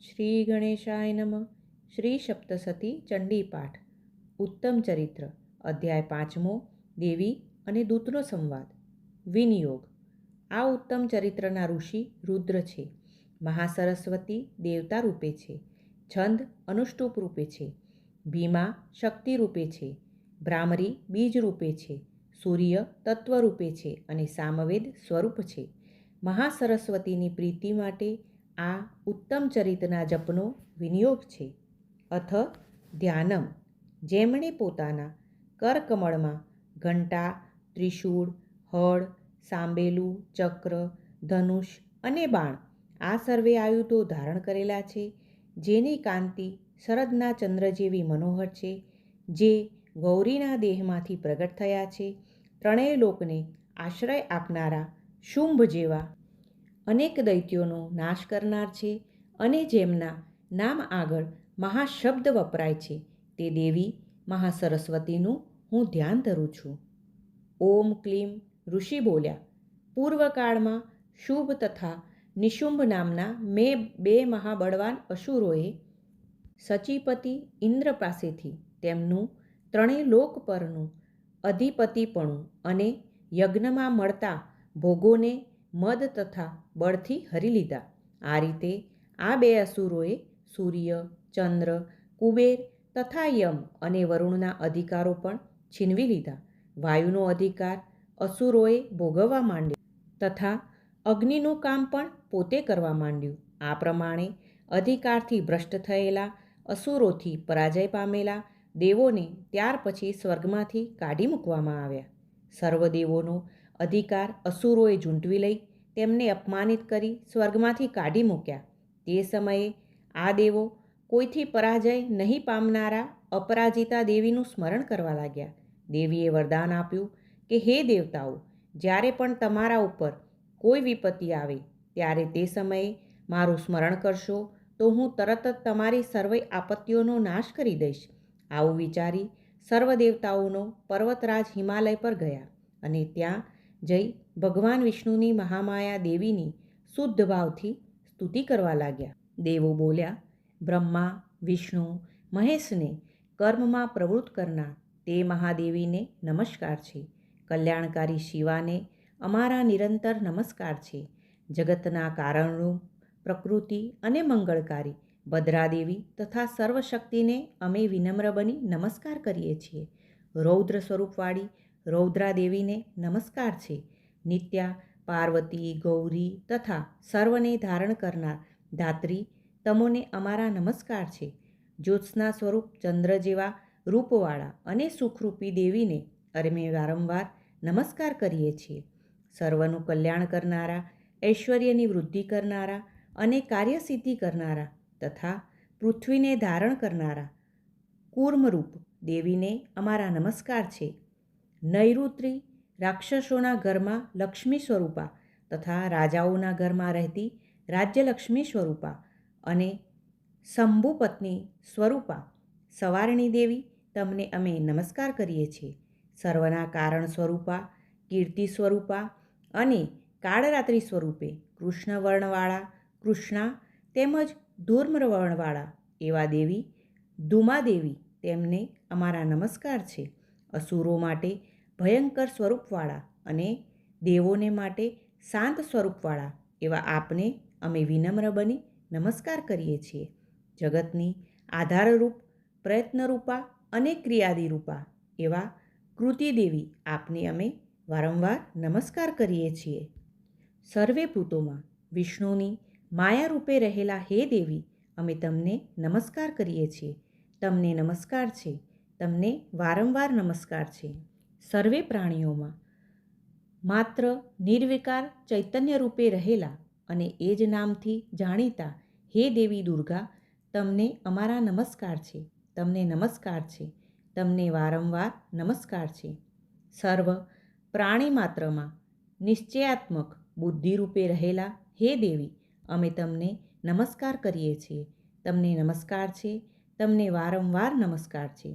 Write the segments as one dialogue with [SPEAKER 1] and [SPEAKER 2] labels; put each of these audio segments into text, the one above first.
[SPEAKER 1] શ્રી ગણેશાય નમઃ. શ્રી સપ્તસતી ચંડીપાઠ. ઉત્તમ ચરિત્ર. અધ્યાય પાંચમો. દેવી અને દૂતનો સંવાદ. વિનિયોગ. આ ઉત્તમ ચરિત્રના ઋષિ રુદ્ર છે. મહાસરસ્વતી દેવતા રૂપે છે. છંદ અનુષ્ટુપ રૂપે છે. ભીમા શક્તિ રૂપે છે. ભ્રામરી બીજ રૂપે છે. સૂર્ય તત્વ રૂપે છે અને સામવેદ સ્વરૂપ છે. મહાસરસ્વતીની પ્રીતિ માટે આ ઉત્તમ ચરિત્રના જપનો વિનિયોગ છે. અથ ધ્યાનમ, જેમણે પોતાના કરકમળમાં ઘંટા, ત્રિશૂળ, હળ, સાંબેલું, ચક્ર, ધનુષ અને બાણ આ સર્વે આયુધો ધારણ કરેલા છે, જેની કાંતિ શરદના ચંદ્ર જેવી મનોહર છે, જે ગૌરીના દેહમાંથી પ્રગટ થયા છે. ત્રણેય લોકને આશ્રય આપનારા શુંભ જેવા અનેક દૈત્યોનો નાશ કરનાર છે અને જેમના નામ આગળ મહાશબ્દ વપરાય છે. તે દેવી મહાસરસ્વતીનું હું ધ્યાન ધરું છું. ઓમ ક્લીમ ઋષિ બોલ્યા, પૂર્વકાળમાં શુભ તથા નિશુંભ નામના મેં બે મહાબળવાન અસુરોએ સચીપતિ ઇન્દ્ર પાસેથી તેમનું ત્રણેય લોક પરનું અધિપતિપણું અને યજ્ઞમાં મળતા ભોગોને મદ તથા બળથી હરી લીધા. આ રીતે આ બે અસુરોએ સૂર્ય, ચંદ્ર, કુબેર તથા યમ અને વરુણના અધિકારો પણ છીનવી લીધા. વાયુનો અધિકાર અસુરોએ ભોગવવા માંડ્યો તથા અગ્નિનું કામ પણ પોતે કરવા માંડ્યું. આ પ્રમાણે અધિકારથી ભ્રષ્ટ થયેલા અસુરોથી પરાજય પામેલા દેવોને ત્યાર પછી સ્વર્ગમાંથી કાઢી મૂકવામાં આવ્યા. સર્વદેવોનો અધિકાર અસુરોએ ઝૂંટવી લઈ તેમને અપમાનિત કરી સ્વર્ગમાંથી કાઢી મૂક્યા. તે સમયે આ દેવો કોઈથી પરાજય નહીં પામનારા અપરાજિતા દેવીનું સ્મરણ કરવા લાગ્યા. દેવીએ વરદાન આપ્યું કે, હે દેવતાઓ, જ્યારે પણ તમારા ઉપર કોઈ વિપત્તિ આવે, ત્યારે તે સમયે મારું સ્મરણ કરશો તો હું તરત જ તમારી સર્વે આપત્તિઓનો નાશ કરી દઈશ. આવું વિચારી સર્વ દેવતાઓનો પર્વતરાજ હિમાલય પર ગયા અને ત્યાં જઈ ભગવાન વિષ્ણુની મહામાયા દેવીની શુદ્ધ ભાવથી સ્તુતિ કરવા લાગ્યા. દેવો બોલ્યા, બ્રહ્મા, વિષ્ણુ, મહેશને કર્મમાં પ્રવૃત્ત કરનાર તે મહાદેવીને નમસ્કાર છે. કલ્યાણકારી શિવાને અમારા નિરંતર નમસ્કાર છે. જગતના કારણરૂપ, પ્રકૃતિ અને મંગળકારી ભદ્રાદેવી તથા સર્વશક્તિને અમે વિનમ્ર બની નમસ્કાર કરીએ છીએ. રૌદ્ર સ્વરૂપવાળી રૌદ્રાદેવીને નમસ્કાર છે. નિત્યા, પાર્વતી, ગૌરી તથા સર્વને ધારણ કરનાર ધાત્રી તમોને અમારા નમસ્કાર છે. જ્યોત્સના સ્વરૂપ ચંદ્ર જેવા રૂપવાળા અને સુખરૂપી દેવીને અમે વારંવાર નમસ્કાર કરીએ છીએ. સર્વનું કલ્યાણ કરનારા, ઐશ્વર્યની વૃદ્ધિ કરનારા અને કાર્યસિદ્ધિ કરનારા તથા પૃથ્વીને ધારણ કરનારા કૂર્મરૂપ દેવીને અમારા નમસ્કાર છે. નૈઋત્રી રાક્ષસોના ઘરમાં લક્ષ્મી સ્વરૂપા તથા રાજાઓના ઘરમાં રહેતી રાજ્યલક્ષ્મી સ્વરૂપા અને શંભુ પત્ની સ્વરૂપા સવારણી દેવી તમને અમે નમસ્કાર કરીએ છીએ. સર્વના કારણ સ્વરૂપા, કીર્તિ સ્વરૂપા અને કાળરાત્રિ સ્વરૂપે કૃષ્ણવર્ણવાળા કૃષ્ણા તેમજ ધૂર્મવર્ણવાળા એવા દેવી ધુમાદેવી તેમને અમારા નમસ્કાર છે. અસુરો માટે ભયંકર સ્વરૂપવાળા અને દેવોને માટે શાંત સ્વરૂપવાળા એવા આપને અમે વિનમ્ર બની નમસ્કાર કરીએ છીએ. જગતની આધારરૂપ, પ્રયત્નરૂપા અને ક્રિયાદિરૂપા એવા કૃતિદેવી આપને અમે વારંવાર નમસ્કાર કરીએ છીએ. સર્વે ભૂતોમાં વિષ્ણુની માયા રૂપે રહેલા હે દેવી, અમે તમને નમસ્કાર કરીએ છીએ. તમને નમસ્કાર છે. તમને વારંવાર નમસ્કાર છે. સર્વે પ્રાણીઓમાં. માત્ર નિર્વિકાર ચૈતન્ય રૂપે રહેલા અને એ જ નામથી જાણીતા હે દેવી દુર્ગા, તમને અમારા નમસ્કાર છે, તમને નમસ્કાર છે, તમને વારંવાર નમસ્કાર છે. સર્વ પ્રાણી માત્રમાં નિશ્ચયાત્મક બુદ્ધિરૂપે રહેલા હે દેવી, અમે તમને નમસ્કાર કરીએ છીએ, તમને નમસ્કાર છે, તમને વારંવાર નમસ્કાર છે.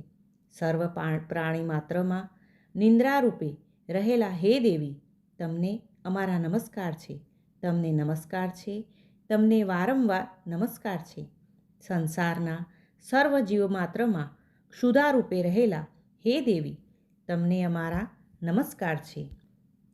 [SPEAKER 1] સર્વ પ્રાણી માત્રમાં નિંદ્રારૂપે રહેલા હે દેવી, તમને અમારા નમસ્કાર છે. તમને નમસ્કાર છે. તમને વારંવાર નમસ્કાર છે. સંસારના સર્વ જીવમાત્રમાં ક્ષુધારૂપે રહેલા હે દેવી, તમને અમારા નમસ્કાર છે.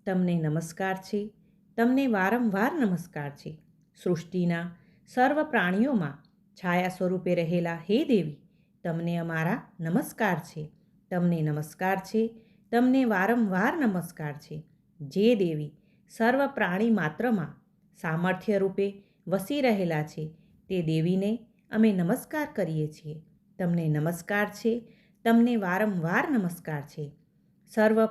[SPEAKER 1] તમને નમસ્કાર છે. તમને વારંવાર નમસ્કાર છે. સૃષ્ટિના સર્વ પ્રાણીઓમાં છાયા સ્વરૂપે રહેલા હે દેવી, તમને અમારા નમસ્કાર છે. તમને નમસ્કાર છે. તમને વારંવાર નમસ્કાર છે. જે દેવી સર્વ પ્રાણી માત્રમાં સામર્થ્ય રૂપે વસી રહેલા છે, તે દેવીને અમે નમસ્કાર કરીએ છીએ. તમને નમસ્કાર છે, તમને વારંવાર નમસ્કાર છે. સર્વ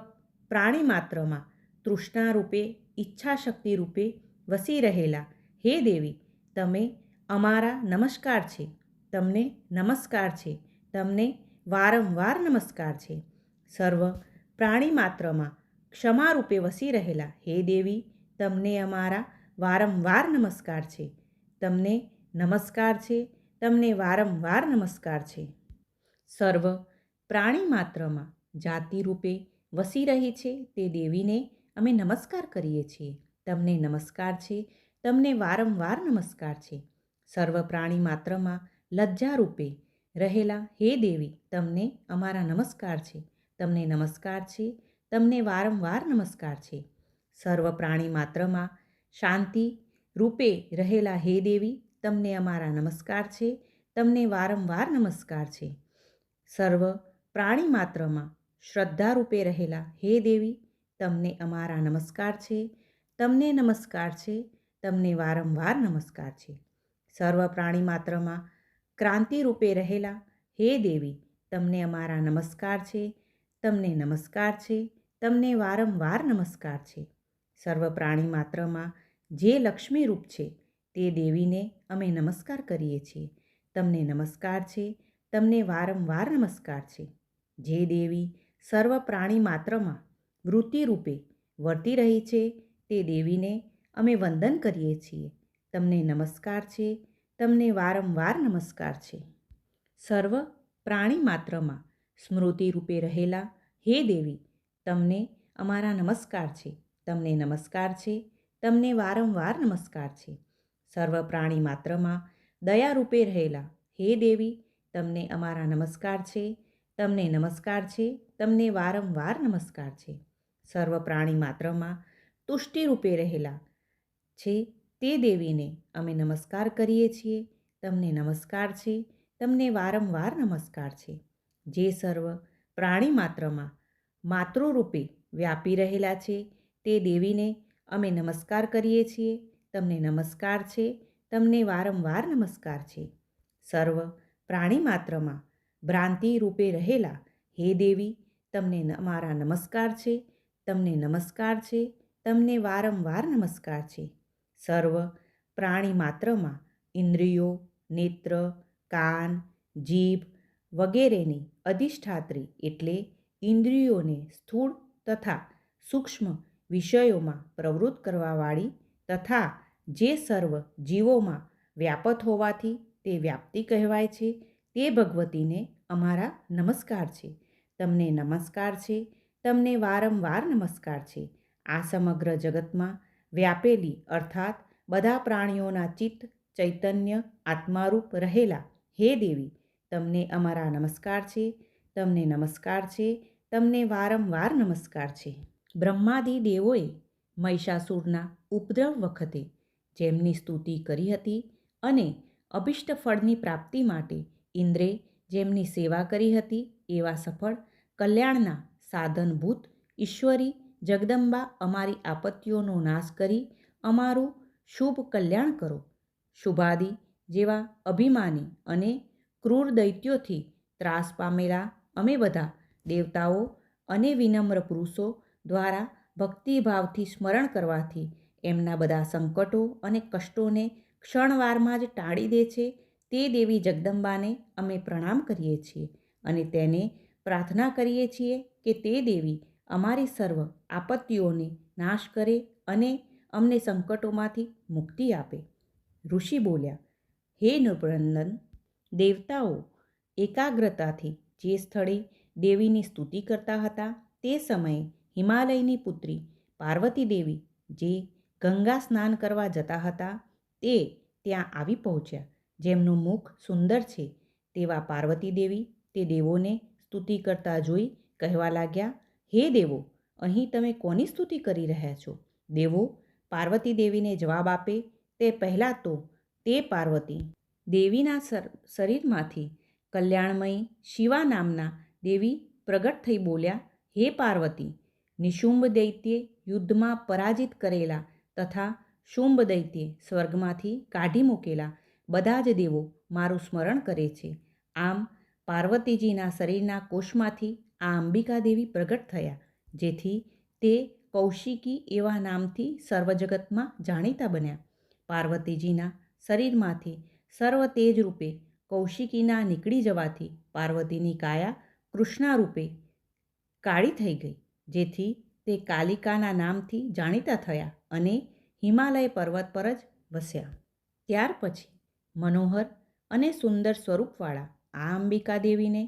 [SPEAKER 1] પ્રાણી માત્રમાં તૃષ્ણા રૂપે, ઈચ્છા શક્તિ રૂપે વસી રહેલા હે દેવી, તમે અમારા નમસ્કાર છે. તમને નમસ્કાર છે, તમને વારંવાર નમસ્કાર છે. સર્વ પ્રાણી માત્રમાં ક્ષમા રૂપે વસી રહેલા, હે દેવી, તમને અમારા વારંવાર નમસ્કાર છે. તમને નમસ્કાર છે, તમને વારંવાર નમસ્કાર છે. સર્વ પ્રાણી માત્રમાં જાતિ રૂપે વસી રહી છે, તે દેવીને અમે નમસ્કાર કરીએ છીએ. તમને નમસ્કાર છે, તમને વારંવાર નમસ્કાર છે. સર્વ પ્રાણી માત્રમાં લજ્જા રૂપે રહેલા, હે દેવી, તમને અમારા નમસ્કાર છે. તમને નમસ્કાર છે, તમને વારંવાર નમસ્કાર છે. સર્વ પ્રાણી માત્રમાં શાંતિ રૂપે રહેલા હે દેવી, તમને અમારા નમસ્કાર છે, તમને વારંવાર નમસ્કાર છે. સર્વ પ્રાણી માત્રમાં શ્રદ્ધા રૂપે રહેલા હે દેવી, તમને અમારા નમસ્કાર છે, તમને નમસ્કાર છે, તમને વારંવાર નમસ્કાર છે. સર્વ પ્રાણી માત્રમાં ક્રાંતિ રૂપે રહેલા હે દેવી, તમને અમારા નમસ્કાર છે તમને નમસ્કાર છે, તમને વારંવાર નમસ્કાર છે. સર્વ પ્રાણી માત્રમાં જે લક્ષ્મી રૂપ છે, તે દેવીને અમે નમસ્કાર કરીએ છીએ. તમને નમસ્કાર છે, તમને વારંવાર નમસ્કાર છે. જે દેવી સર્વ પ્રાણી માત્રમાં વૃત્તિ રૂપે વર્તી રહી છે, તે દેવીને અમે વંદન કરીએ છીએ. તમને નમસ્કાર છે, તમને વારંવાર નમસ્કાર છે. સર્વ પ્રાણી માત્રમાં સ્મૃતિ રૂપે રહેલા, હે દેવી, તમને અમારા નમસ્કાર છે, તમને નમસ્કાર છે, તમને વારંવાર નમસ્કાર છે. સર્વ પ્રાણી માત્રમાં દયા રૂપે રહેલા, હે દેવી, તમને અમારા નમસ્કાર છે, તમને નમસ્કાર છે, તમને વારંવાર નમસ્કાર છે. સર્વ પ્રાણી માત્રમાં તુષ્ટિ રૂપે રહેલા છે, તે દેવીને અમે નમસ્કાર કરીએ છીએ, તમને નમસ્કાર છે, તમને વારંવાર નમસ્કાર છે. જે સર્વ પ્રાણી માત્રમાં માતૃરૂપે વ્યાપી રહેલા છે, તે દેવીને અમે નમસ્કાર કરીએ છીએ. તમને નમસ્કાર છે, તમને વારંવાર નમસ્કાર છે. સર્વ પ્રાણી માત્રમાં ભ્રાંતિ રૂપે રહેલા હે દેવી, તમને અમારા નમસ્કાર છે, તમને નમસ્કાર છે, તમને વારંવાર નમસ્કાર છે. સર્વ પ્રાણી માત્રમાં ઇન્દ્રિયો, નેત્ર, કાન, જીભ વગેરેની અધિષ્ઠાત્રી એટલે ઇન્દ્રિયોને સ્થૂળ તથા સૂક્ષ્મ વિષયોમાં પ્રવૃત્ત કરવાવાળી તથા જે સર્વ જીવોમાં વ્યાપત હોવાથી તે વ્યાપ્તિ કહેવાય છે, તે ભગવતીને અમારા નમસ્કાર છે. તમને નમસ્કાર છે, તમને વારંવાર નમસ્કાર છે. આ સમગ્ર જગતમાં વ્યાપેલી અર્થાત બધા પ્રાણીઓના ચિત્ત, ચૈતન્ય, આત્મારૂપ રહેલા હે દેવી તમને અમારા નમસ્કાર છે, તમને નમસ્કાર છે, તમને વારંવાર નમસ્કાર છે. બ્રહ્માદિ દેવોએ મહિષાસુરના ઉપદ્રવ વખતે જેમની સ્તુતિ કરી હતી અને અભિષ્ટ ફળની પ્રાપ્તિ માટે ઇન્દ્રે જેમની સેવા કરી હતી એવા સફળ કલ્યાણના સાધનભૂત ઈશ્વરી જગદંબા અમારી આપત્તિઓનો નાશ કરી અમારું શુભ કલ્યાણ કરો. શુભાદિ જેવા અભિમાની અને ક્રૂર દૈત્યોથી ત્રાસ પામેલા અમે બધા, દેવતાઓ અને વિનમ્ર પુરુષો દ્વારા ભક્તિભાવથી સ્મરણ કરવાથી એમના બધા સંકટો અને કષ્ટોને ક્ષણવારમાં જ ટાળી દે છે, તે દેવી જગદંબાને અમે પ્રણામ કરીએ છીએ અને તેને પ્રાર્થના કરીએ છીએ કે તે દેવી અમારી સર્વ આપત્તિઓને નાશ કરે અને અમને સંકટોમાંથી મુક્તિ આપે. ઋષિ બોલ્યા, હે નૃપનંદન દેવતાઓ એકાગ્રતાથી જે સ્થળે દેવીની સ્તુતિ કરતા હતા તે સમયે હિમાલયની પુત્રી પાર્વતી દેવી જે ગંગા સ્નાન કરવા જતા હતા તે ત્યાં આવી પહોંચ્યા. જેમનું મુખ સુંદર છે તેવા પાર્વતી દેવી તે દેવોને સ્તુતિ કરતા જોઈ કહેવા લાગ્યા, હે દેવો, અહીં તમે કોની સ્તુતિ કરી રહ્યા છો? દેવો, પાર્વતી દેવીને જવાબ આપે તે પહેલાં તો તે પાર્વતી દેવીના શરીરમાંથી કલ્યાણમયી શિવા નામના દેવી પ્રગટ થઈ બોલ્યા, હે પાર્વતી, નિશુંભ દૈત્યે યુદ્ધમાં પરાજિત કરેલા તથા શુંભ દૈત્યે સ્વર્ગમાંથી કાઢી મૂકેલા બધા જ દેવો મારું સ્મરણ કરે છે. આમ પાર્વતીજીના શરીરના કોષમાંથી આ અંબિકા દેવી પ્રગટ થયા, જેથી તે કૌશિકી એવા નામથી સર્વજગતમાં જાણીતા બન્યા. પાર્વતીજીના શરીરમાંથી સર્વ તેજ રૂપે કૌશિકીના નીકળી જવાથી પાર્વતીની કાયા કૃષ્ણા રૂપે કાળી થઈ ગઈ, જેથી તે કાલિકાના નામથી જાણીતા થયા અને હિમાલય પર્વત પર જ વસ્યા. ત્યાર પછી મનોહર અને સુંદર સ્વરૂપવાળા આ અંબિકા દેવીને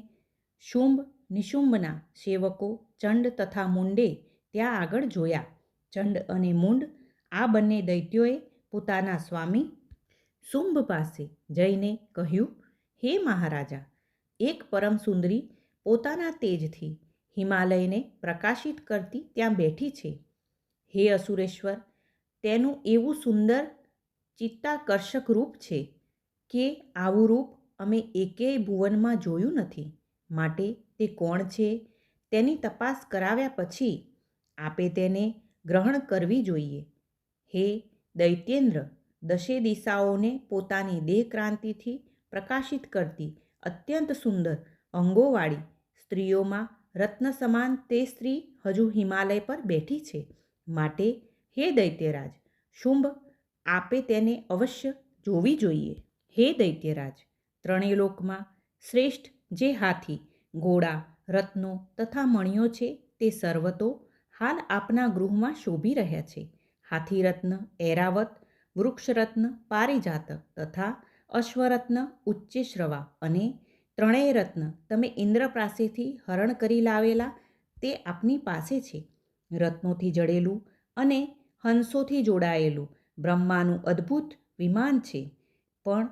[SPEAKER 1] શુંભ નિશુંભના સેવકો ચંડ તથા મુંડે ત્યાં આગળ જોયા. ચંડ અને મુંડ આ બંને દૈત્યોએ પોતાના સ્વામી શુંભ પાસે જઈને કહ્યું, હે મહારાજા, એક પરમ સુંદરી પોતાના તેજથી હિમાલયને પ્રકાશિત કરતી ત્યાં બેઠી છે. હે અસુરેશ્વર, તેનું એવું સુંદર ચિત્તાકર્ષક રૂપ છે કે આવું રૂપ અમે એકેય ભુવનમાં જોયું નથી. માટે તે કોણ છે તેની તપાસ કરાવ્યા પછી આપે તેને ગ્રહણ કરવી જોઈએ. હે દૈત્યેન્દ્ર દશે દિશાઓને પોતાની દેહક્રાંતિથી પ્રકાશિત કરતી અત્યંત સુંદર અંગોવાળી સ્ત્રીઓમાં રત્ન સમાન તે સ્ત્રી હજુ હિમાલય પર બેઠી છે. માટે હે દૈત્યરાજ, શુંભ, આપે તેને અવશ્ય જોવી જોઈએ. હે દૈત્યરાજ, ત્રણેય લોકમાં શ્રેષ્ઠ જે હાથી, ઘોડા, રત્નો તથા મણિયો છે તે સર્વતો હાલ આપના ગૃહમાં શોભી રહ્યા છે. હાથી રત્ન, એરાવત વૃક્ષરત્ન પારિજાત તથા અશ્વરત્ન, ઉચ્ચેશ્રવા અને ત્રણેય રત્ન તમે ઇન્દ્ર પાસેથી હરણ કરી લાવેલા તે આપની પાસે છે. રત્નોથી જડેલું અને હંસોથી જોડાયેલું બ્રહ્માનું અદ્ભુત વિમાન છે. પણ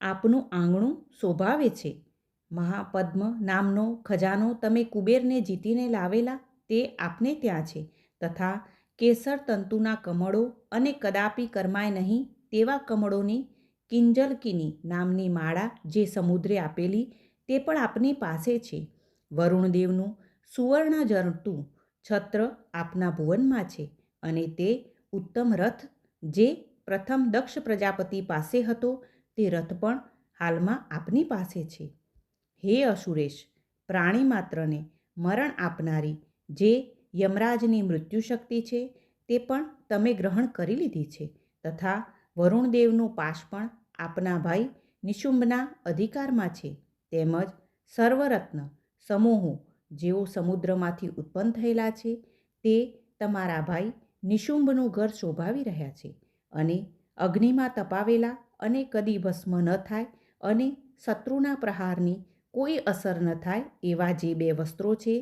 [SPEAKER 1] આપનું આંગણું શોભાવે છે. મહાપદ્મ નામનો ખજાનો તમે કુબેરને જીતીને લાવેલા તે આપને ત્યાં છે તથા કેસર તંતુના કમળો અને કદાપી કરમાય નહીં તેવા કમળોની કિંજલકીની નામની માળા જે સમુદ્રે આપેલી તે પણ આપની પાસે છે. વરુણદેવનું સુવર્ણ જરતું છત્ર આપના ભુવનમાં છે અને તે ઉત્તમ રથ જે પ્રથમ દક્ષ પ્રજાપતિ પાસે હતો તે રથ પણ હાલમાં આપની પાસે છે. હે અસુરેશ, પ્રાણી માત્રને મરણ આપનારી જે યમરાજની મૃત્યુ શક્તિ છે, તે પણ તમે ગ્રહણ કરી લીધી છે, તથા વરુણદેવનું પાશ પણ આપના ભાઈ નિશુંભના અધિકારમાં છે, તેમજ સર્વરત્ન સમૂહો જેઓ સમુદ્રમાંથી ઉત્પન્ન થયેલા છે, તે તમારા ભાઈ નિશુંભનું ઘર શોભાવી રહ્યા છે અને અગ્નિમાં તપાવેલા અને કદી ભસ્મ ન થાય અને શત્રુના પ્રહારની કોઈ અસર ન થાય એવા જે બે વસ્ત્રો છે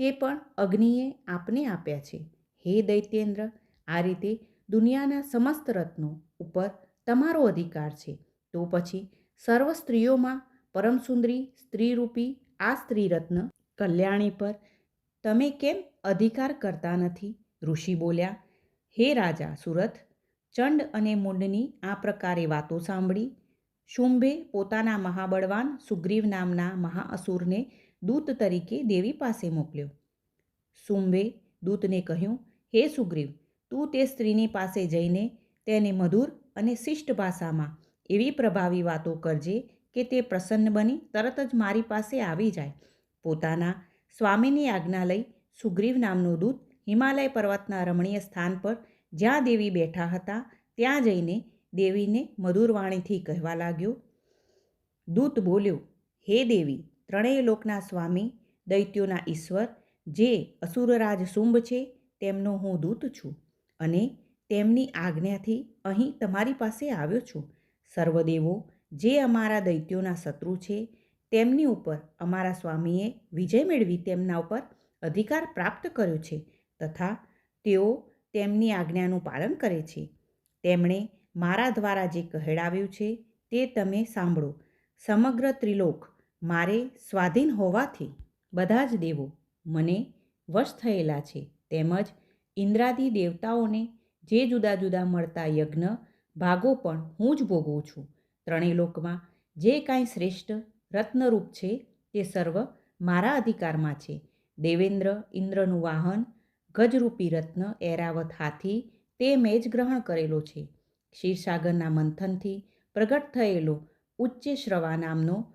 [SPEAKER 1] તે પણ અગ્નિએ આપને આપ્યા છે. હે દૈત્યેન્દ્ર, આ રીતે દુનિયાના સમસ્ત રત્નો ઉપર તમારો અધિકાર છે. તો પછી સર્વ સ્ત્રીઓમાં પરમસુંદરી સ્ત્રીરૂપી, આ સ્ત્રીરત્ન કલ્યાણી પર તમે કેમ અધિકાર કરતા નથી? ઋષિ બોલ્યા, હે રાજા સુરથ, ચંડ અને મુંડની આ પ્રકારે વાતો સાંભળી. શુંભે પોતાના મહાબળવાન સુગ્રીવ નામના મહાઅસુરને દૂત તરીકે દેવી પાસે મોકલ્યો. શુંભે દૂતને કહ્યું, હે સુગ્રીવ, તું તે સ્ત્રીની પાસે જઈને તેને મધુર અને શિષ્ટ ભાષામાં એવી પ્રભાવી વાતો કરજે કે તે પ્રસન્ન બની તરત જ મારી પાસે આવી જાય. પોતાના સ્વામીની આજ્ઞા લઈ સુગ્રીવ નામનો દૂત હિમાલય પર્વતના રમણીય સ્થાન પર જ્યાં દેવી બેઠા હતા, ત્યાં જઈને દેવીને મધુર વાણીથી કહેવા લાગ્યો. દૂત બોલ્યો, હે દેવી ત્રણેય લોકના સ્વામી, દૈત્યોના ઈશ્વર, જે અસુરરાજ શુંભ છે, તેમનો હું દૂત છું અને તેમની આજ્ઞાથી અહીં તમારી પાસે આવ્યો છું. સર્વદેવો, જે અમારા દૈત્યોના શત્રુ છે, તેમની ઉપર અમારા સ્વામીએ વિજય મેળવી તેમના ઉપર અધિકાર પ્રાપ્ત કર્યો છે તથા તેઓ તેમની આજ્ઞાનું પાલન કરે છે. તેમણે મારા દ્વારા જે કહેડાવ્યું છે તે તમે સાંભળો. સમગ્ર ત્રિલોક મારે સ્વાધીન હોવાથી બધા જ દેવો મને વશ થયેલા છે. તેમજ ઇન્દ્રાદિ દેવતાઓને જે જુદા જુદા મળતા યજ્ઞ ભાગો પણ હું જ ભોગવું છું. ત્રણેય લોકમાં જે કાંઈ શ્રેષ્ઠ રત્નરૂપ છે તે સર્વ મારા અધિકારમાં છે. દેવેન્દ્ર ઇન્દ્રનું વાહન, ગજરૂપી રત્ન, એરાવત હાથી, તે મેં જ ગ્રહણ કરેલો છે. ક્ષીરસાગરના મંથનથી પ્રગટ થયેલો ઉચ્ચ શ્રવા નામનો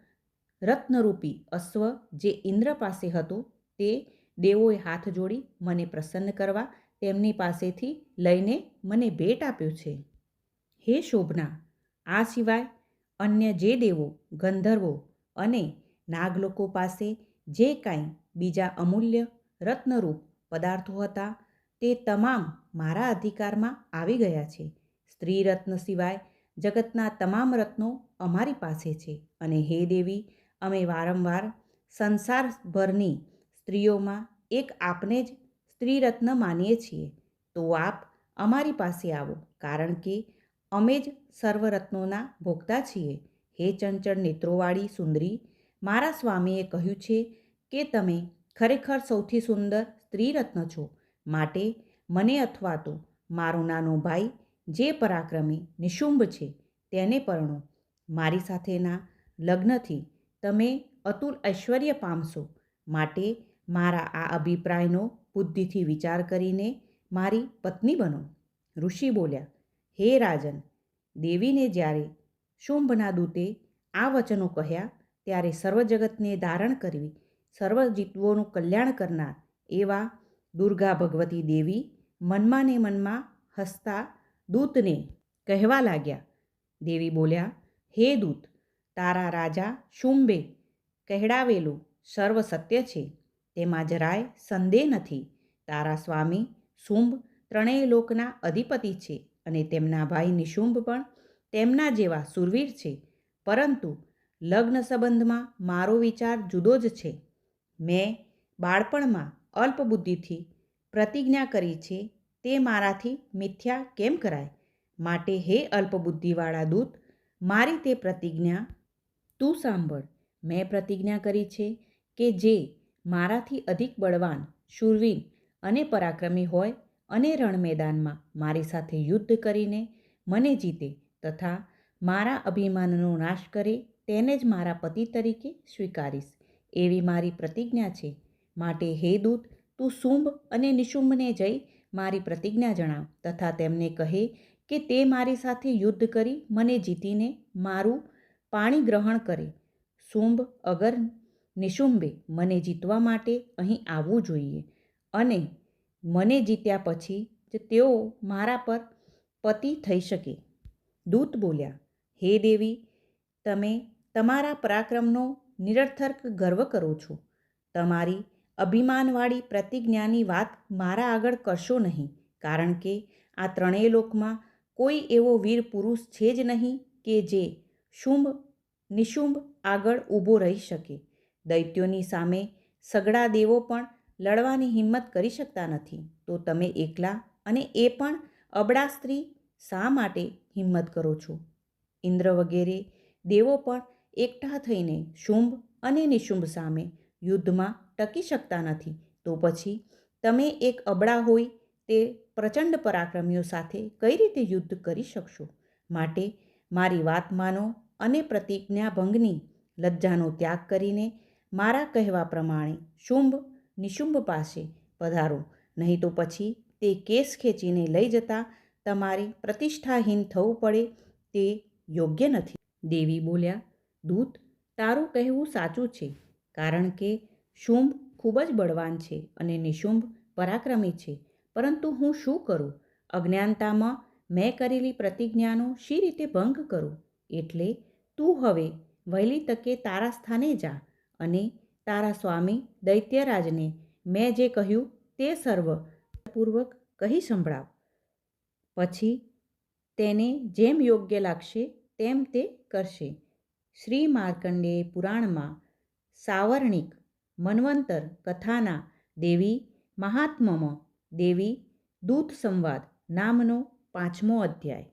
[SPEAKER 1] રત્નરૂપી અશ્વ જે ઇન્દ્ર પાસે હતો, તે દેવોએ હાથ જોડી મને પ્રસન્ન કરવા, તેમની પાસેથી લઈને મને ભેટ આપ્યો છે. હે શોભના, આ સિવાય અન્ય જે દેવો, ગંધર્વો અને નાગલોકો પાસે જે કાંઈ બીજા અમૂલ્ય રત્નરૂપ પદાર્થો હતા, તે તમામ મારા અધિકારમાં આવી ગયા છે. સ્ત્રી રત્ન સિવાય જગતના તમામ રત્નો અમારી પાસે છે. અને હે દેવી અમે વારંવાર સંસારભરની સ્ત્રીઓમાં એક આપને જ સ્ત્રી રત્ન માનીએ છીએ. તો આપ અમારી પાસે આવો, કારણ કે અમે જ સર્વરત્નોના ભોગતા છીએ. હે ચંચળ નેત્રોવાળી સુંદરી, મારા સ્વામીએ કહ્યું છે કે તમે ખરેખર સૌથી સુંદર સ્ત્રી રત્ન છો. માટે મને અથવા તો મારો નાનો ભાઈ, જે પરાક્રમી નિશુંભ છે, તેને પરણો. મારી સાથેના લગ્નથી તમે અતુલ ઐશ્વર્ય પામશો. માટે મારા આ અભિપ્રાયનો બુદ્ધિથી વિચાર કરીને મારી પત્ની બનો. ઋષિ બોલ્યા, હે રાજન, દેવીને જ્યારે શુંભના દૂતે આ વચનો કહ્યા, ત્યારે સર્વ જગતને ધારણ કરવી, સર્વ જીવોનું કલ્યાણ કરનાર એવા દુર્ગા ભગવતી દેવી મનમાં ને મનમાં હસતા દૂતને કહેવા લાગ્યા. દેવી બોલ્યા, હે દૂત તારા રાજા શુંભે કહેડાવેલું સર્વ સત્ય છે. તેમાં જરાય સંદેહ નથી. તારા સ્વામી શુંભ ત્રણેય લોકના અધિપતિ છે અને તેમના ભાઈ નિશુંભ પણ તેમના જેવા સુરવીર છે. પરંતુ લગ્ન સંબંધમાં મારો વિચાર જુદો જ છે. મેં બાળપણમાં અલ્પબુદ્ધિથી પ્રતિજ્ઞા કરી છે, તે મારાથી મિથ્યા કેમ કરાય? માટે હે અલ્પબુદ્ધિવાળા દૂત, મારી તે પ્રતિજ્ઞા તું સાંભળ, મેં પ્રતિજ્ઞા કરી છે કે જે મારાથી અધિક બળવાન, શૂરવીર અને પરાક્રમી હોય અને રણ મેદાનમાં મારી સાથે યુદ્ધ કરીને મને જીતે તથા મારા અભિમાનનો નાશ કરે, તેને જ મારા પતિ તરીકે સ્વીકારીશ. એવી મારી પ્રતિજ્ઞા છે. માટે હે દૂત, તું શુંભ અને નિશુંભને જઈ મારી પ્રતિજ્ઞા જણાવ તથા તેમને કહે કે તે મારી સાથે યુદ્ધ કરી મને જીતીને મારું પાણી ગ્રહણ કરે. શુંભ અગર નિશુંભે મને જીતવા માટે અહીં આવવું જોઈએ અને મને જીત્યા પછી જ તેઓ મારા પર પતિ થઈ શકે. દૂત બોલ્યા, હે દેવી, તમે તમારા પરાક્રમનો નિરર્થક ગર્વ કરો છો. તમારી અભિમાનવાળી પ્રતિજ્ઞાની વાત મારા આગળ કરશો નહીં, કારણ કે આ ત્રણેય લોકમાં કોઈ એવો વીર પુરુષ છે જ નહીં કે જે શુંભ, નિશુંભ આગળ ઊભો રહી શકે. દૈત્યોની સામે સગડા દેવો પણ લડવાની હિંમત કરી શકતા નથી. તો તમે એકલા અને એ પણ અબળા સ્ત્રી શા માટે હિંમત કરો છો? ઇન્દ્ર વગેરે દેવો પણ એકઠા થઈને શુંભ અને નિશુંભ સામે યુદ્ધમાં ટકી શકતા નથી. તો પછી તમે એક અબળા હોય તે પ્રચંડ પરાક્રમીઓ સાથે કઈ રીતે યુદ્ધ કરી શકશો? માટે મારી વાત માનો અને પ્રતિજ્ઞાભંગની લજ્જાનો ત્યાગ કરીને મારા કહેવા પ્રમાણે શુંભ, નિશુંભ પાસે પધારો. નહીં તો પછી તે કેસ ખેંચીને લઈ જતા તમારે પ્રતિષ્ઠાહીન થવું પડે તે યોગ્ય નથી. દેવી બોલ્યા, દૂત, તારું કહેવું સાચું છે, કારણ કે શુંભ ખૂબ જ બળવાન છે અને નિશુંભ પરાક્રમી છે. પરંતુ હું શું કરું? અજ્ઞાનતામાં મેં કરેલી પ્રતિજ્ઞાનો શી રીતે ભંગ કરું? એટલે તું હવે વહેલી તકે તારા સ્થાને જા અને તારા સ્વામી દૈત્યરાજને મેં જે કહ્યું તે સર્વ પૂર્વક કહી સંભળાવ. પછી તેને જેમ યોગ્ય લાગશે તેમ તે કરશે. શ્રી માર્કંડેય પુરાણમાં સાવર્ણિક મન્વંતર કથાના દેવી મહાત્મમ દેવી દૂત સંવાદ નામનો પાંચમો અધ્યાય